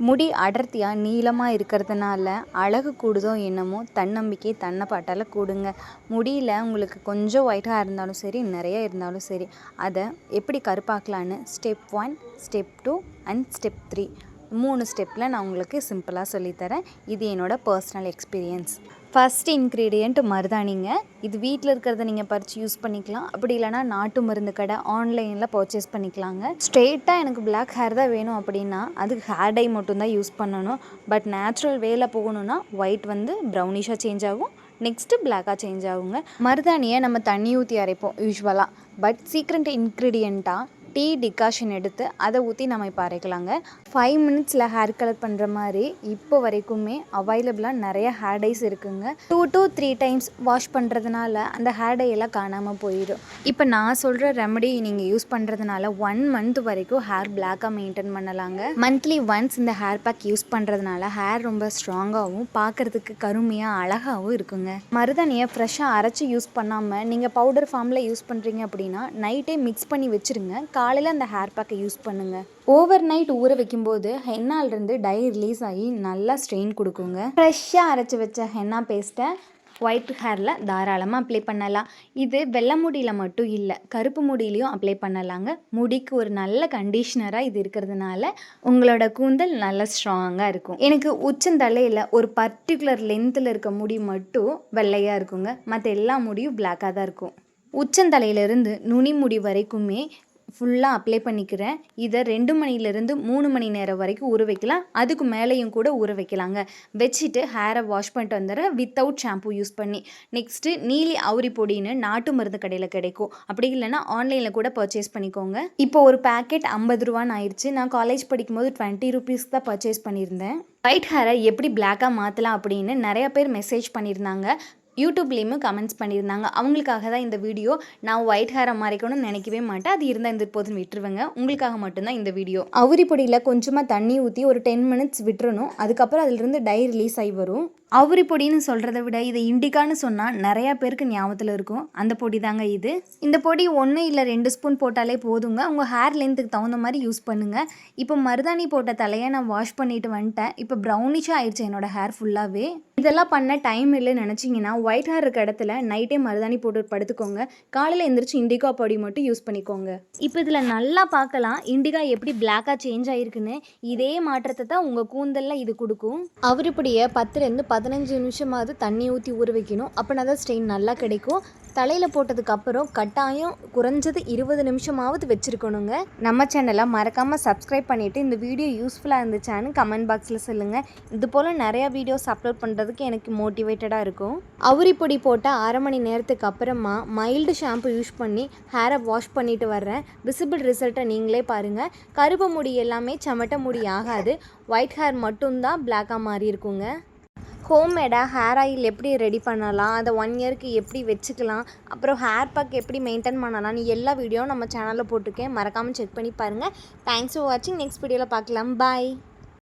முடி அடர்த்தியாக நீளமாக இருக்கிறதுனால அழகு கூடுதோ என்னமோ தன்னம்பிக்கை தன்னை பாட்டால் கூடுங்க. முடியில் உங்களுக்கு கொஞ்சம் ஒயிட்டாக இருந்தாலும் சரி நிறைய இருந்தாலும் சரி அதை எப்படி கருப்பாக்கலான்னு step one step two and step three மூணு ஸ்டெப்பில் நான் உங்களுக்கு சிம்பிளாக சொல்லித்தரேன். இது என்னோடய பர்சனல் எக்ஸ்பீரியன்ஸ் ஃபஸ்ட் இன்க்ரீடியண்ட் மருதாணிங்க இது வீட்டில் இருக்கிறத நீங்கள் பறித்து யூஸ் பண்ணிக்கலாம். அப்படி இல்லைனா நாட்டு மருந்து கடை ஆன்லைனில் பர்ச்சேஸ் பண்ணிக்கலாங்க. ஸ்ட்ரெயிட்டாக எனக்கு பிளாக் ஹேர் தான் வேணும் அப்படின்னா அதுக்கு ஹேர் டை மட்டும்தான் யூஸ் பண்ணணும். பட் நேச்சுரல் வேல போகணுன்னா ஒயிட் வந்து ப்ரௌனிஷாக சேஞ்ச் ஆகும். நெக்ஸ்ட்டு பிளாக்காக சேஞ்ச் ஆகுங்க. மருதாணியை நம்ம தண்ணி ஊற்றி அரைப்போம் யூஸ்வலாக பட் சீக்ரெண்ட் இன்க்ரீடியண்ட்டாக டீ டிகாஷன் எடுத்து அதை ஊற்றி நம்ம இப்போ அரைக்கலாங்க. ஃபைவ் மினிட்ஸில் ஹேர் கலர் பண்ணுற மாதிரி இப்போ வரைக்குமே அவைலபிளாக நிறைய ஹேர் டைஸ் இருக்குங்க. Two two three times wash பண்ணுறதுனால அந்த ஹேர் டை எல்லாம் காணாமல் போயிடும். இப்போ நான் சொல்கிற ரெமடி நீங்கள் யூஸ் பண்ணுறதுனால ஒன் மந்த் வரைக்கும் ஹேர் பிளாக்காக மெயின்டைன் பண்ணலாங்க. மந்த்லி ஒன்ஸ் இந்த ஹேர் பேக் யூஸ் பண்ணுறதுனால ஹேர் ரொம்ப ஸ்ட்ராங்காகவும் பார்க்குறதுக்கு கருமையாக அழகாகவும் இருக்குங்க. மருதாணியை ஃப்ரெஷ்ஷாக அரைச்சி யூஸ் பண்ணாமல் நீங்கள் பவுடர் ஃபார்மில் யூஸ் பண்ணுறீங்க அப்படின்னா நைட்டே மிக்ஸ் பண்ணி வச்சுருங்க. காலையில் அந்த ஹேர் பேக்கை யூஸ் பண்ணுங்கள் ஓவர் நைட் ஊற வைக்கும்போது ஹென்னாலிருந்து டை ரிலீஸ் ஆகி நல்லா ஸ்ட்ரெயின் கொடுக்குங்க. ஃப்ரெஷ்ஷாக அரைச்சி வச்ச ஹென்னா பேஸ்ட்டை ஒயிட் ஹேரில் தாராளமாக அப்ளை பண்ணலாம். இது வெள்ளை முடியில் மட்டும் இல்லை கருப்பு முடியிலையும் அப்ளை பண்ணலாங்க. முடிக்கு ஒரு நல்ல கண்டிஷ்னராக இது இருக்கிறதுனால உங்களோட கூந்தல் நல்லா ஸ்ட்ராங்காக இருக்கும். எனக்கு உச்சந்தலையில் ஒரு பர்டிகுலர் லென்த்தில் இருக்க முடி மட்டும் வெள்ளையாக இருக்குங்க. மற்ற எல்லா முடியும் பிளாக்காக தான் இருக்கும். உச்சந்தலையிலிருந்து நுனி முடி வரைக்குமே ஃபுல்லாக அப்ளை பண்ணிக்கிறேன். இதை ரெண்டு மணிலேருந்து மூணு மணி நேரம் வரைக்கும் ஊற வைக்கலாம். அதுக்கு மேலேயும் கூட ஊற வைக்கலாங்க. வச்சுட்டு ஹேரை வாஷ் பண்ணிட்டு வந்துடுறேன். வித்தவுட் ஷாம்பூ யூஸ் பண்ணி. நெக்ஸ்ட்டு நீலி அவுரி பொடின்னு நாட்டு மருந்து கடையில் கிடைக்கும். அப்படி இல்லைன்னா ஆன்லைனில் கூட பர்ச்சேஸ் பண்ணிக்கோங்க. இப்போ ஒரு பேக்கெட் ஐம்பது ரூபான்னு ஆயிடுச்சு. நான் காலேஜ் படிக்கும்போது டுவெண்ட்டி ருபீஸ் தான் பர்ச்சேஸ் பண்ணியிருந்தேன். ஒயிட் ஹேரை எப்படி பிளாக்காக மாற்றலாம் அப்படின்னு நிறைய பேர் மெசேஜ் பண்ணியிருந்தாங்க. யூடியூப்லேயுமே கமெண்ட்ஸ் பண்ணியிருந்தாங்க. அவங்களுக்காக தான் இந்த வீடியோ நான் ஒயிட் ஹேரை மறைக்கணும்னு நினைக்கவே மாட்டேன். அது இருந்தால் இந்த போதும் விட்டுருவேங்க. உங்களுக்காக மட்டும்தான் இந்த வீடியோ. அவுரி பொடியில் கொஞ்சமாக தண்ணி ஊற்றி ஒரு டென் மினிட்ஸ் விட்டுறணும். அதுக்கப்புறம் அதிலிருந்து டை ரிலீஸ் ஆகி வரும். அவுரி பொடின்னு சொல்கிறத விட இதை இண்டிகான்னு சொன்னால் நிறையா பேருக்கு ஞாபகத்தில் இருக்கும். அந்த பொடி தாங்க இது. இந்த பொடி ஒன்று இல்லை ரெண்டு ஸ்பூன் போட்டாலே போதுங்க. உங்கள் ஹேர் லென்த்துக்கு தகுந்த மாதிரி யூஸ் பண்ணுங்கள் இப்போ மருதாணி போட்ட தலையை நான் வாஷ் பண்ணிட்டு வந்துட்டேன். இப்போ ப்ரௌனிஷாக ஆயிடுச்சு என்னோடய ஹேர் ஃபுல்லாகவே இதெல்லாம் பண்ண டைம் இல்லைன்னு நினச்சிங்கன்னா ஒயிட் ஹேர் இருக்க இடத்துல நைட்டே மருதாணி போட்டு படுத்துக்கோங்க. காலையில் எந்திரிச்சு இண்டிகா பொடி மட்டும் யூஸ் பண்ணிக்கோங்க. இப்போ இதில் நல்லா பார்க்கலாம். இண்டிகா எப்படி பிளாக்காக சேஞ்ச் ஆகிருக்குன்னு இதே மாற்றத்தை தான் உங்கள் கூந்தலில் இது கொடுக்கும். அவர் இப்படியே பத்துலேருந்து பதினஞ்சு நிமிஷமாவது தண்ணி ஊற்றி ஊற வைக்கணும். அப்படின்னா தான் ஸ்டெயின் நல்லா கிடைக்கும். தலையில் போட்டதுக்கப்புறம் கட்டாயம் குறைஞ்சது இருபது நிமிஷமாவது வச்சுருக்கணுங்க. நம்ம சேனலை மறக்காமல் சப்ஸ்கிரைப் பண்ணிவிட்டு இந்த வீடியோ யூஸ்ஃபுல்லாக இருந்துச்சான்னு கமெண்ட் பாக்ஸில் சொல்லுங்கள் இது போல் நிறையா வீடியோஸ் அப்லோட் பண்ணுறதுக்கு எனக்கு மோட்டிவேட்டடாக இருக்கும். அவுரி பொடி போட்ட அரை மணி நேரத்துக்கு அப்புறமா மைல்டு ஷாம்பு யூஸ் பண்ணி ஹேரை வாஷ் பண்ணிட்டு வர்றேன். விசிபிள் ரிசல்ட்டை நீங்களே பாருங்கள் கருப்பு முடி எல்லாமே சமட்ட முடி ஆகாது. ஒயிட் ஹேர் மட்டும்தான் பிளாக்காக மாறி இருக்குங்க. ஹோம்மேடாக ஹேர் ஆயில் எப்படி ரெடி பண்ணலாம்? அதை ஒன் இயருக்கு எப்படி வச்சுக்கலாம்? அப்புறம் ஹேர் பேக் எப்படி மெயின்டைன் பண்ணலாம்னு எல்லா வீடியோவும் நம்ம சேனலில் போட்டிருக்கேன். மறக்காமல் செக் பண்ணி பாருங்கள் தேங்க்ஸ் ஃபார் வாட்சிங் நெக்ஸ்ட் வீடியோவில் பார்க்கலாம். பாய்